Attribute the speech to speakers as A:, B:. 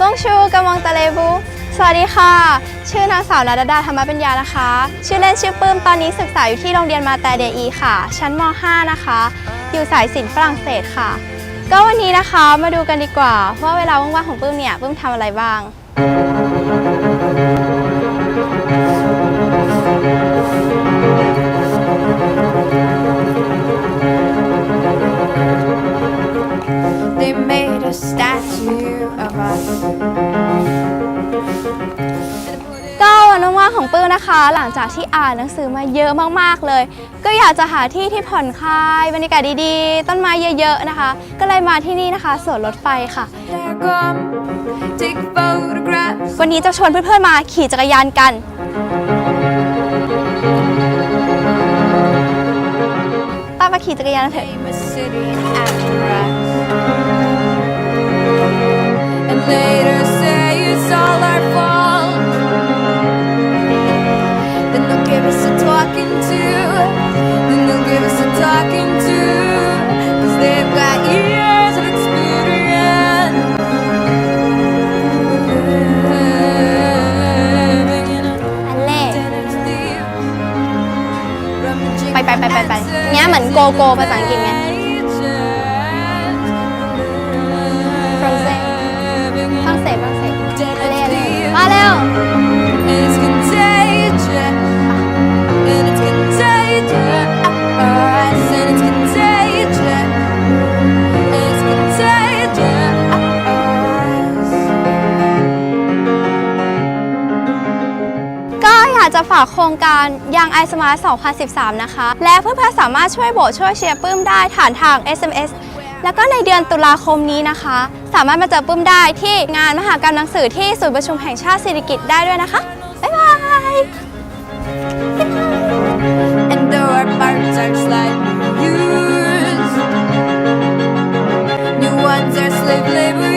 A: บงชูกำมองตะเลบูสวัสดีค่ะ ชื่อนางสาวนาดาดาธรรมปัญญานะคะ ชื่อเล่นชื่อปื้ม ตอนนี้ศึกษาอยู่ที่โรงเรียนมาแต่เดอีค่ะ ชั้นม .5 นะคะ อยู่สายศิลป์ฝรั่งเศสค่ะ ก็วันนี้นะคะมาดูกันดีกว่า ว่าเวลาว่างๆของปื้มเนี่ย ปื้มทำอะไรบ้าง
B: statue of us.
A: ก็วันว่างๆของปื้มนะคะ หลังจากที่อ่านหนังสือมาเยอะมากๆเลย ก็อยากจะหาที่ที่ผ่อนคลายบรรยากาศดีๆ ต้นไม้เยอะๆนะคะ ก็เลยมาที่นี่นะคะสวนรถไฟค่ะ
B: There come, take photographs.
A: วันนี้จะชวนเพื่อนๆมาขี่จักรยานกันตามมาขี่จักรยานกันเถอะ
B: Famous city in Africa. And talking to, then they'll give us a talking to, cause they've got years of experience.
A: Bye bye bye bye bye. Nhá mình cô cô phải tặng kim nha. ากจะฝากโครงการยังไอสมาร์ท2013 นะคะ และเพื่อนๆสามารถช่วยโบสช่วยเชียร์ปื้มได้ผ่านทาง SMS แล้วก็ในเดือนตุลาคมนี้นะคะ สามารถมาเจอปื้มได้ที่งานมหากรรมหนังสือที่ศูนย์ประชุมแห่งชาติสิริกิติ์ได้ด้วยนะคะ บ๊ายบาย
B: and though our parts are slightly used new ones are slave labor